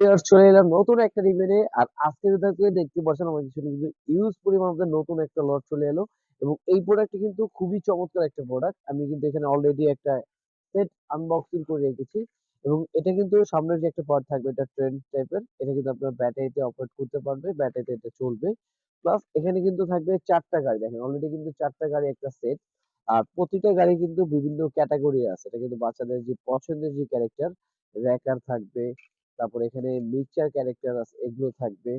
Viewers চলে এলাম নতুন একটা রিভিউয়ে আর আজকে যেটাকে দেখতে পাচ্ছেন, আমার পিছনে কিন্তু ইউজ পরিমাণ আমাদের নতুন একটা লট চলে এলো। এবং এই প্রোডাক্টটি কিন্তু খুবই চমৎকার একটা প্রোডাক্ট আমি কিন্তু এখানে অলরেডি একটা সেট আনবক্সিং করে রেখেছি। এবং এটা কিন্তু সামনের যে একটা পার্ট থাকবে, এটা ট্রেন টাইপের এটা কিন্তু আপনার ব্যাটারিতে অপারেট করতে পারবে ব্যাটারিতে এটা চলবে। প্লাস এখানে কিন্তু থাকবে চারটা গাড়ি। দেখেন অলরেডি কিন্তু চারটা গাড়ি একটা সেট আর প্রতিটা গাড়ি কিন্তু বিভিন্ন ক্যাটাগরি আছে। এটা কিন্তু বাচ্চাদের যে পছন্দের যে ক্যারেক্টার র্যাকার থাকবে তারপর এখানে মিক্সচার ক্যারেক্টার আছে, এগুলো থাকবে।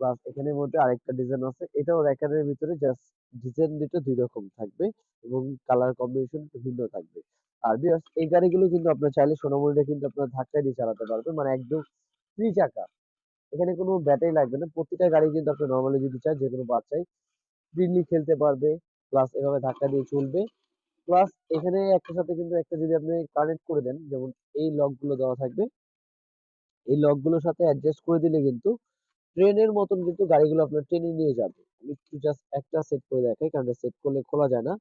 প্লাস এখানের মধ্যে আরেকটা ডিজাইন আছে, এটাও র্যাকারের ভিতরে জাস্ট ডিজাইন দুটো দুই রকম থাকবে এবং কালার কম্বিনেশন ভিন্ন থাকবে। আর ভিউয়ার্স এই গাড়িগুলো কিন্তু আপনার চাইলে সোনামুড়িটা কিন্তু আপনার ধাক্কা দিয়ে চালাতে পারবেন মানে একদম ফ্রি চাকা। এখানে কোনো ব্যাটারি লাগবে না, প্রতিটা গাড়ি কিন্তু আপনি নর্মালি যদি চান যে কোনো বাচ্চাই ফ্রিলি খেলতে পারবে প্লাস এভাবে ধাক্কা দিয়ে চলবে। প্লাস এখানে একটা সাথে কিন্তু একটা যদি আপনি কানেক্ট করে দেন, যেমন এই লকগুলো দেওয়া থাকবে এই লকগুলোর সাথে অ্যাডজাস্ট করে দিলে কিন্তু ট্রেনের মতন কিন্তু গাড়িগুলো আপনার টেনে নিয়ে যাবে। আমি একটু জাস্ট একটা সেট করে দেখাই, কারণ সেট করলে খোলা যায় না।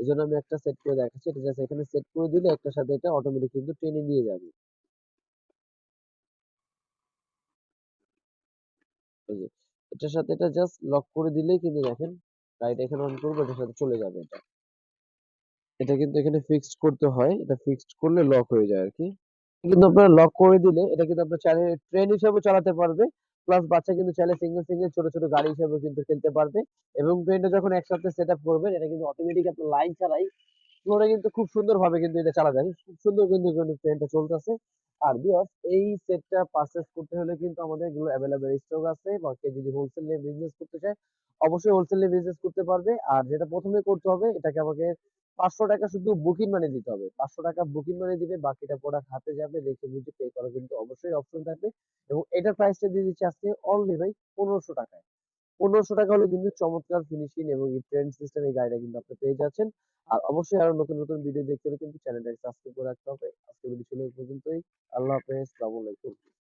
এই জন্য আমি একটা সেট করে দেখাচ্ছি, এটা জাস্ট এখানে সেট করে দিলে একটার সাথে এটা অটোমেটিক কিন্তু টেনে নিয়ে যাবে। এটার সাথে এটা জাস্ট লক করে দিলেই কিন্তু দেখেন গাড়িটা এখানে অন করব, এটার সাথে চলে যাবে এটা। এটা কিন্তু এখানে ফিক্সড করতে হয়, এটা ফিক্সড করলে লক হয়ে যায় আর কি। কিন্তু আপনারা লক করে দিলে এটা কিন্তু আপনার চাইলে ট্রেন হিসেবে চালাতে পারবে প্লাস বাচ্চা কিন্তু চাইলে সিঙ্গেল সিঙ্গেল ছোট ছোট গাড়ি হিসেবে কিন্তু খেলতে পারবে এবং ট্রেনটা যখন একসাথে সেট আপ করবেন, এটা কিন্তু অটোমেটিক আপনার লাইন ছাড়াই ফ্লোরে কিন্তু খুব সুন্দরভাবে কিন্তু এটা চালা যায়। খুব সুন্দর কিন্তু ট্রেনটা চলতেছে। আর ভিউয়ার্স এই সেটটা পারচেজ করতে হলে কিন্তু আমাদের এগুলো অ্যাভেলেবেল স্টক আছে বা কেউ যদি হোলসেল নিয়ে বিজনেস করতে চায়, অবশ্যই হোলসেল নিয়ে বিজনেস করতে পারবে। আর যেটা প্রথমে করতে হবে, এটাকে আমাকে পাঁচশো টাকা শুধু বুকিং মানি দিতে হবে। পাঁচশো টাকা বুকিং মানি দিবে, বাকিটা প্রোডাক্ট হাতে যাবে, দেখে বুঝে পে করা কিন্তু অবশ্যই অপশন থাকবে। এবং এটার প্রাইসটা দিয়ে দিচ্ছি আজকে অনলি ভাই পনেরোশো টাকায়। পনেরোশো টাকা হলে কিন্তু চমৎকার ফিনিশিং এবং ট্রেন্ড সিস্টেম এই গাড়িটা কিন্তু আপনি পেয়ে যাচ্ছেন। আর অবশ্যই আরও নতুন নতুন ভিডিও দেখতে হলে কিন্তু চ্যানেলটাকে সাবস্ক্রাইব করে রাখতে হবে। আজকে ভিডিও ছিল পর্যন্তই। আল্লাহ হাফেজ, আসসালামু আলাইকুম।